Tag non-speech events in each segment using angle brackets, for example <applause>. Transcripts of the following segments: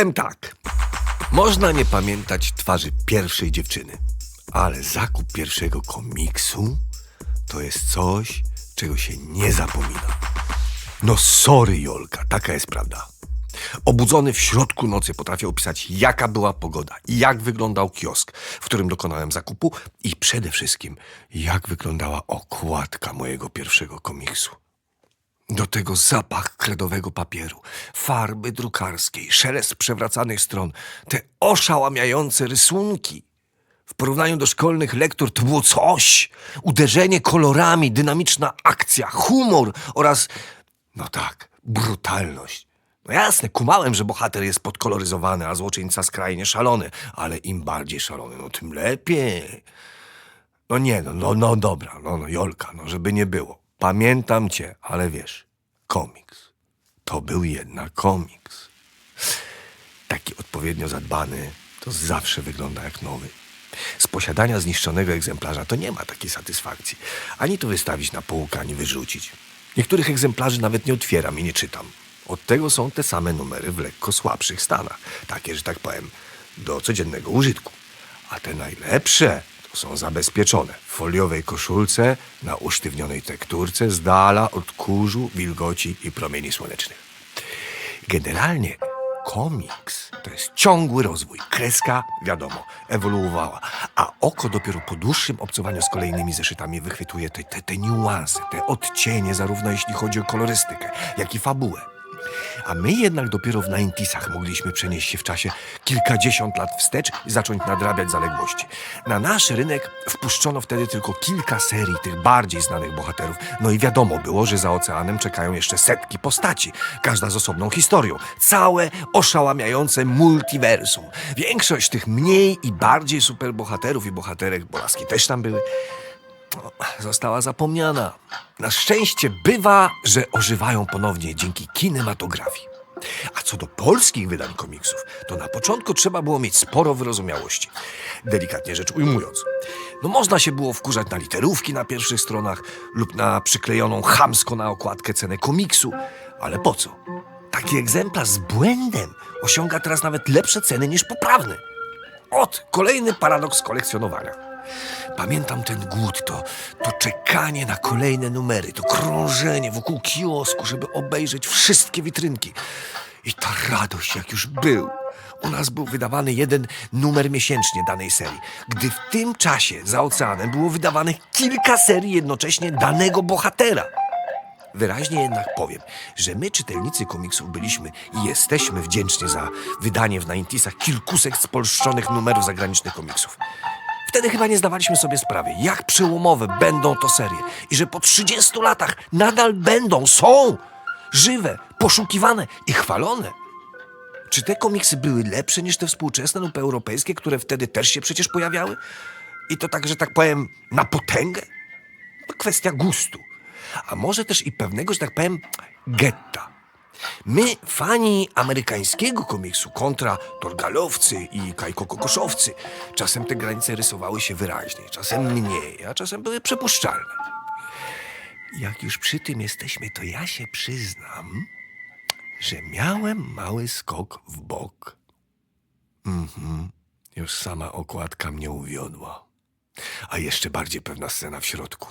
Powiem tak. Można nie pamiętać twarzy pierwszej dziewczyny, ale zakup pierwszego komiksu to jest coś, czego się nie zapomina. No sorry, Jolka, taka jest prawda. Obudzony w środku nocy potrafię opisać, jaka była pogoda, jak wyglądał kiosk, w którym dokonałem zakupu i przede wszystkim, jak wyglądała okładka mojego pierwszego komiksu. Do tego zapach kredowego papieru, farby drukarskiej, szelest przewracanych stron, te oszałamiające rysunki. W porównaniu do szkolnych lektur to było coś. Uderzenie kolorami, dynamiczna akcja, humor oraz, no tak, brutalność. No jasne, kumałem, że bohater jest podkoloryzowany, a złoczyńca skrajnie szalony, ale im bardziej szalony, no tym lepiej. No nie, no, no, no dobra, no, no Jolka, no żeby nie było. Pamiętam cię, ale wiesz, komiks. To był jednak komiks. Taki odpowiednio zadbany, to zawsze wygląda jak nowy. Z posiadania zniszczonego egzemplarza to nie ma takiej satysfakcji. Ani to wystawić na półkę, ani wyrzucić. Niektórych egzemplarzy nawet nie otwieram i nie czytam. Od tego są te same numery w lekko słabszych stanach. Takie, że tak powiem, do codziennego użytku. A te najlepsze są zabezpieczone w foliowej koszulce, na usztywnionej tekturce, z dala od kurzu, wilgoci i promieni słonecznych. Generalnie komiks to jest ciągły rozwój. Kreska, wiadomo, ewoluowała, a oko dopiero po dłuższym obcowaniu z kolejnymi zeszytami wychwytuje te, te, te niuanse, te odcienie, zarówno jeśli chodzi o kolorystykę, jak i fabułę. A my jednak dopiero w 90sach mogliśmy przenieść się w czasie kilkadziesiąt lat wstecz i zacząć nadrabiać zaległości. Na nasz rynek wpuszczono wtedy tylko kilka serii tych bardziej znanych bohaterów. No i wiadomo było, że za oceanem czekają jeszcze setki postaci, każda z osobną historią. Całe oszałamiające multiversum. Większość tych mniej i bardziej superbohaterów i bohaterek, bo laski też tam były, została zapomniana. Na szczęście bywa, że ożywają ponownie dzięki kinematografii. A co do polskich wydań komiksów, to na początku trzeba było mieć sporo wyrozumiałości. Delikatnie rzecz ujmując. No można się było wkurzać na literówki na pierwszych stronach lub na przyklejoną chamsko na okładkę cenę komiksu, ale po co? Taki egzemplarz z błędem osiąga teraz nawet lepsze ceny niż poprawny. Ot, kolejny paradoks kolekcjonowania. Pamiętam ten głód, to, to czekanie na kolejne numery, to krążenie wokół kiosku, żeby obejrzeć wszystkie witrynki. I ta radość, jak już był. U nas był wydawany jeden numer miesięcznie danej serii, gdy w tym czasie za oceanem było wydawanych kilka serii jednocześnie danego bohatera. Wyraźnie jednak powiem, że my, czytelnicy komiksów, byliśmy i jesteśmy wdzięczni za wydanie w 90sach kilkuset spolszczonych numerów zagranicznych komiksów. Wtedy chyba nie zdawaliśmy sobie sprawy, jak przełomowe będą to serie i że po 30 latach nadal będą, są żywe, poszukiwane i chwalone. Czy te komiksy były lepsze niż te współczesne lub europejskie, które wtedy też się przecież pojawiały? I to tak, że tak powiem, na potęgę? Kwestia gustu. A może też i pewnego, że tak powiem, getta. My, fani amerykańskiego komiksu kontra Torgalowcy i Kajko-Kokoszowcy, czasem te granice rysowały się wyraźniej, czasem mniej, a czasem były przepuszczalne. Jak już przy tym jesteśmy, to ja się przyznam, że miałem mały skok w bok. Mhm, już sama okładka mnie uwiodła. A jeszcze bardziej pewna scena w środku.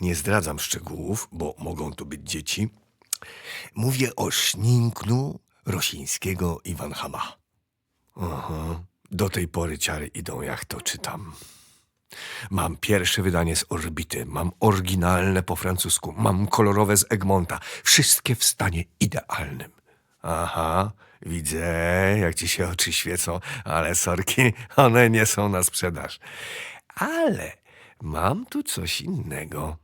Nie zdradzam szczegółów, bo mogą tu być dzieci. Mówię o szninklu Rosińskiego Iwan Hama. Aha. Do tej pory ciary idą, jak to czytam. Mam pierwsze wydanie z Orbity, mam oryginalne po francusku, mam kolorowe z Egmonta. Wszystkie w stanie idealnym. Aha, widzę, jak ci się oczy świecą, ale sorki, one nie są na sprzedaż. Ale mam tu coś innego.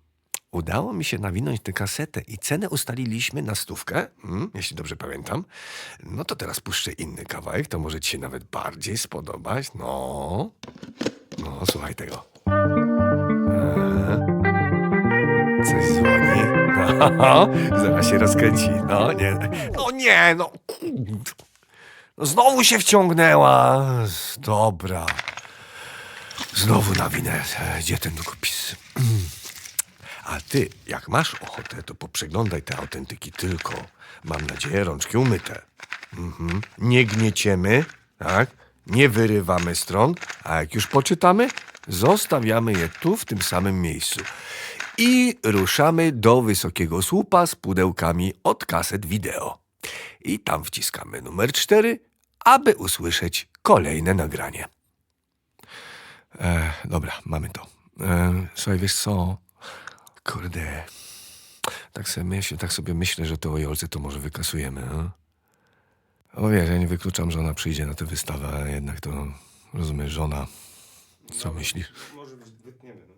Udało mi się nawinąć tę kasetę i cenę ustaliliśmy na stówkę, mm, jeśli dobrze pamiętam. No to teraz puszczę inny kawałek, to może ci się nawet bardziej spodobać. No, no, słuchaj tego. Aha. Coś dzwoni. <laughs> No, zaraz się rozkręci. No nie, no nie, no. No znowu się wciągnęła. Dobra. Znowu nawinę. Gdzie ten długopis? <clears throat> A ty, jak masz ochotę, to poprzeglądaj te autentyki tylko. Mam nadzieję, rączki umyte. Mhm. Nie gnieciemy, tak? Nie wyrywamy stron, a jak już poczytamy, zostawiamy je tu, w tym samym miejscu. I ruszamy do wysokiego słupa z pudełkami od kaset wideo. I tam wciskamy numer 4, aby usłyszeć kolejne nagranie. E, dobra, mamy to. E, słuchaj, wiesz co? Kurde. Tak sobie, myślę, tak sobie myślę, że to o Jolce to może wykasujemy. A? O wiesz, ja nie wykluczam, że ona przyjdzie na tę wystawę, ale jednak to, rozumiesz, żona. Co myślisz? Może być, wytniemy. No.